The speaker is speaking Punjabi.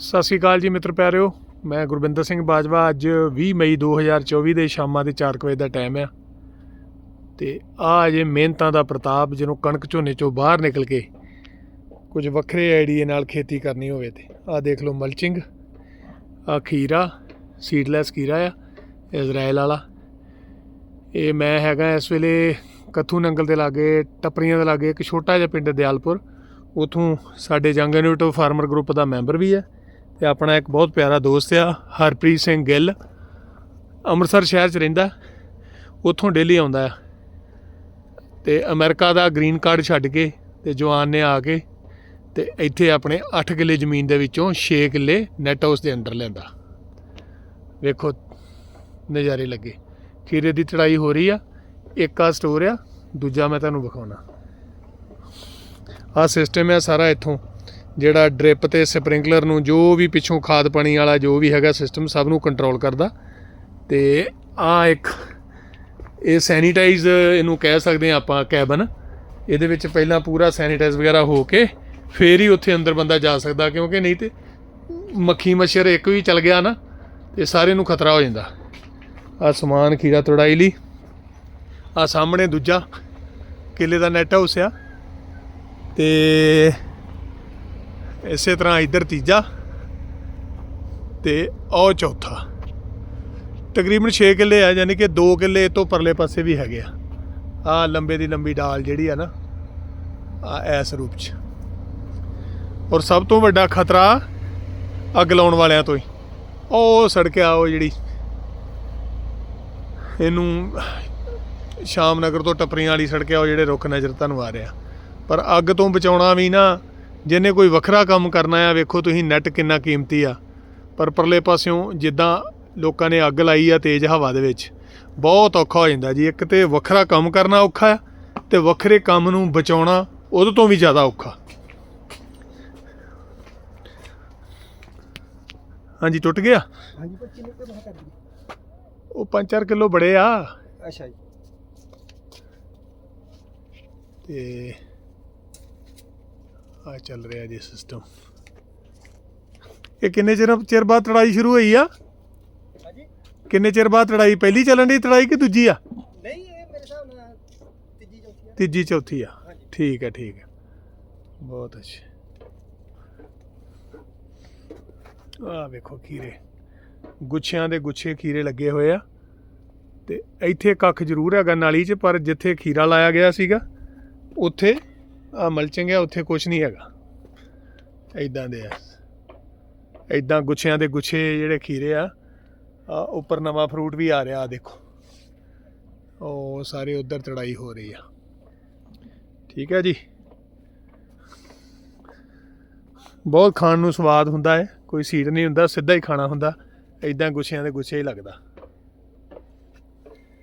ਸਤਿ ਸ਼੍ਰੀ ਅਕਾਲ ਜੀ ਮਿੱਤਰ ਪਿਆਰਿਓ, ਮੈਂ ਗੁਰਬਿੰਦਰ ਸਿੰਘ ਬਾਜਵਾ, ਅੱਜ 20 ਮਈ 2024 ਦੇ ਸ਼ਾਮਾਂ ਦੇ 4 ਵਜੇ ਦਾ ਟਾਈਮ ਆ। ਤੇ ਆ ਅਜੇ ਮਿਹਨਤਾਂ ਦਾ ਪ੍ਰਤਾਪ ਜਿਹਨੂੰ ਕਣਕ ਝੋਨੇ ਚੋਂ ਬਾਹਰ ਨਿਕਲ ਕੇ ਕੁਝ ਵੱਖਰੇ ਆਈਡੀਏ ਨਾਲ ਖੇਤੀ ਕਰਨੀ ਹੋਵੇ ਤੇ। ਆ ਦੇਖ ਲਓ ਮਲਚਿੰਗ ਆ ਖੀਰਾ ਸੀਡਲੈਸ ਖੀਰਾ ਆ ਇਜ਼ਰਾਈਲ ਵਾਲਾ। ਇਹ ਮੈਂ ਹੈਗਾ ਇਸ ਵੇਲੇ ਕੱਥੂ ਨੰਗਲ ਦੇ ਲਾਗੇ, ਟੱਪਰੀਆਂ ਦੇ ਲਾਗੇ ਇੱਕ ਛੋਟਾ ਜਿਹਾ ਪਿੰਡ ਦਿਆਲਪੁਰ। ਉਥੋਂ ਸਾਡੇ ਜੰਗ ਇਨੋਵੇਟਿਵ ਫਾਰਮਰ ਗਰੁੱਪ ਦਾ ਮੈਂਬਰ ਵੀ ਹੈ ਤੇ ਆਪਣਾ ਇੱਕ ਬਹੁਤ ਪਿਆਰਾ ਦੋਸਤ ਆ, ਹਰਪ੍ਰੀਤ ਸਿੰਘ ਗਿੱਲ। ਅੰਮ੍ਰਿਤਸਰ ਸ਼ਹਿਰ 'ਚ ਰਹਿੰਦਾ, ਉੱਥੋਂ ਡੇਲੀ ਆਉਂਦਾ ਆ। ਤੇ ਅਮਰੀਕਾ ਦਾ ਗ੍ਰੀਨ ਕਾਰਡ ਛੱਡ ਕੇ ਤੇ ਜਵਾਨ ਨੇ ਆ ਕੇ ਤੇ ਇੱਥੇ ਆਪਣੇ 8 ਕਿੱਲੇ ਜ਼ਮੀਨ ਦੇ ਵਿੱਚੋਂ 6 ਕਿੱਲੇ ਨੈਟ ਹਾਊਸ ਦੇ ਅੰਦਰ ਲੈਂਦਾ ਵੇਖੋ, ਨਜ਼ਾਰੇ ਲੱਗੇ। ਖੀਰੇ ਦੀ ਚੜਾਈ ਹੋ ਰਹੀ ਆ, ਇੱਕ ਆ ਸਟੋਰ ਆ, ਦੂਜਾ ਮੈਂ ਤੁਹਾਨੂੰ ਵਿਖਾਉਣਾ। ਆ ਸਿਸਟਮ ਹੈ ਸਾਰਾ ਇੱਥੋਂ। ਜਿਹੜਾ ਡ੍ਰਿਪ ਤੇ ਸਪ੍ਰਿੰਕਲਰ ਨੂੰ ਜੋ ਵੀ ਪਿੱਛੋਂ ਖਾਦ ਪਾਣੀ ਵਾਲਾ ਜੋ ਵੀ ਹੈਗਾ ਸਿਸਟਮ ਸਭ ਨੂੰ ਕੰਟਰੋਲ ਕਰਦਾ। ਤੇ ਆ ਇੱਕ ਇਹ ਸੈਨੀਟਾਈਜ਼ ਇਹਨੂੰ ਕਹਿ ਸਕਦੇ ਆ ਆਪਾਂ ਕੈਬਨ। ਇਹਦੇ ਵਿੱਚ ਪਹਿਲਾਂ ਪੂਰਾ ਸੈਨੀਟਾਈਜ਼ ਵਗੈਰਾ ਹੋ ਕੇ ਫੇਰ ਹੀ ਉੱਥੇ ਅੰਦਰ ਬੰਦਾ ਜਾ ਸਕਦਾ ਕਿਉਂਕਿ ਨਹੀਂ ਤੇ ਮੱਖੀ ਮੱਛਰ ਇੱਕ ਵੀ ਚਲ ਗਿਆ ਨਾ ਤੇ ਸਾਰੇ ਨੂੰ ਖਤਰਾ ਹੋ ਜਾਂਦਾ। ਆ ਸਮਾਨ ਖੀਰਾ ਤੋੜਾਈ ਲਈ। ਆ ਸਾਹਮਣੇ ਦੂਜਾ ਕਿਲੇ ਦਾ ਨੈਟ ਹਾਊਸ ਆ। ਤੇ ਇਸੇ ਤਰ੍ਹਾਂ ਇੱਧਰ ਤੀਜਾ ਤੇ ਉਹ ਚੌਥਾ। ਤਕਰੀਬਨ 6 ਕਿੱਲੇ ਆ, ਯਾਨੀ ਕਿ 2 ਕਿੱਲੇ ਇਹ ਤੋਂ ਪਰਲੇ ਪਾਸੇ ਵੀ ਹੈਗੇ ਆ। ਆ ਲੰਬੇ ਦੀ ਲੰਬੀ ਡਾਲ ਜਿਹੜੀ ਆ ਨਾ, ਆ ਐਸ ਰੂਪ ਚ। ਔਰ ਸਭ ਤੋਂ ਵੱਡਾ ਖਤਰਾ ਅੱਗ ਲਾਉਣ ਵਾਲਿਆਂ ਤੋਂ ਹੀ। ਉਹ ਸੜਕ ਆ, ਉਹ ਜਿਹੜੀ ਇਹਨੂੰ ਸ਼ਾਮ ਨਗਰ ਤੋਂ ਟੱਪਰੀਆਂ ਵਾਲੀ ਸੜਕ ਆ, ਉਹ ਜਿਹੜੇ ਰੁੱਖ ਨਜ਼ਰ ਤੁਹਾਨੂੰ ਆ ਰਿਹਾ ਪਰ ਅੱਗ ਤੋਂ ਬਚਾਉਣਾ ਵੀ ਨਾ ਜਿਹਨੇ ਕੋਈ ਵੱਖਰਾ ਕੰਮ ਕਰਨਾ ਆ ਵੇਖੋ ਤੁਸੀਂ ਨੈਟ ਕਿੰਨਾ ਕੀਮਤੀ ਆ। ਪਰ ਪਰਲੇ ਪਾਸਿਓਂ ਜਿੱਦਾਂ ਲੋਕਾਂ ਨੇ ਅੱਗ ਲਾਈ ਆ ਤੇਜ਼ ਹਵਾ ਦੇ ਵਿੱਚ ਬਹੁਤ ਔਖਾ ਹੋ ਜਾਂਦਾ ਜੀ। ਇੱਕ ਤੇ ਵੱਖਰਾ ਕੰਮ ਕਰਨਾ ਔਖਾ ਤੇ ਵੱਖਰੇ ਕੰਮ ਨੂੰ ਬਚਾਉਣਾ ਉਹਦੇ ਤੋਂ ਵੀ ਜ਼ਿਆਦਾ ਔਖਾ। ਹਾਂਜੀ ਟੁੱਟ ਗਿਆ? ਹਾਂਜੀ ਕਰ ਉਹ 5-4 ਕਿਲੋ ਬੜੇ ਆ। ਅੱਛਾ ਜੀ। ਤੇ ਆ ਚੱਲ ਰਿਹਾ ਜੀ ਸਿਸਟਮ ਇਹ ਕਿੰਨੇ ਚਿਰ ਚਿਰ ਬਾਅਦ ਤੜਾਈ ਸ਼ੁਰੂ ਹੋਈ ਆ? ਹਾਂਜੀ? ਕਿੰਨੇ ਚਿਰ ਬਾਅਦ ਤੜਾਈ? ਪਹਿਲੀ ਚੱਲਣ ਦੀ ਤੜਾਈ ਕਿ ਦੂਜੀ ਆ? ਨਹੀਂ ਇਹ ਮੇਰੇ ਹਿਸਾਬ ਨਾਲ ਤੀਜੀ ਚੌਥੀ ਆ। ਤੀਜੀ ਚੌਥੀ ਆ। ਠੀਕ ਹੈ ਠੀਕ ਹੈ ਬਹੁਤ ਅੱਛੇ। ਆ ਵੇਖੋ ਖੀਰੇ। ਗੁੱਛਿਆਂ ਦੇ ਗੁੱਛੇ ਖੀਰੇ ਲੱਗੇ ਹੋਏ ਆ। ਤੇ ਇੱਥੇ ਕੱਖ ਜ਼ਰੂਰ ਹੈਗਾ ਨਾਲੀ 'ਚ ਪਰ ਜਿੱਥੇ ਖੀਰਾ ਲਾਇਆ ਗਿਆ ਸੀਗਾ ਉੱਥੇ ਆ ਮਲਚਿੰਗ ਹੈ ਉੱਥੇ ਕੁਝ ਨਹੀਂ ਹੈਗਾ। ਐਦਾਂ ਦੇ ਆ। ਐਦਾਂ ਗੁੱਛਿਆਂ ਦੇ ਗੁੱਛੇ ਜਿਹੜੇ ਖੀਰੇ ਆ ਉੱਪਰ ਨਵਾਂ ਫਰੂਟ ਵੀ ਆ ਰਿਹਾ ਆ ਦੇਖੋ। ਉਹ ਸਾਰੇ ਉਧਰ ਤੜਾਈ ਹੋ ਰਹੀ ਆ। ਠੀਕ ਹੈ ਜੀ। ਬਹੁਤ ਖਾਣ ਨੂੰ ਸਵਾਦ ਹੁੰਦਾ ਹੈ, ਕੋਈ ਸੀਟ ਨਹੀਂ ਹੁੰਦਾ, ਸਿੱਧਾ ਹੀ ਖਾਣਾ ਹੁੰਦਾ ਐਦਾਂ ਗੁੱਛਿਆਂ ਦੇ ਗੁੱਛੇ ਹੀ ਲੱਗਦਾ।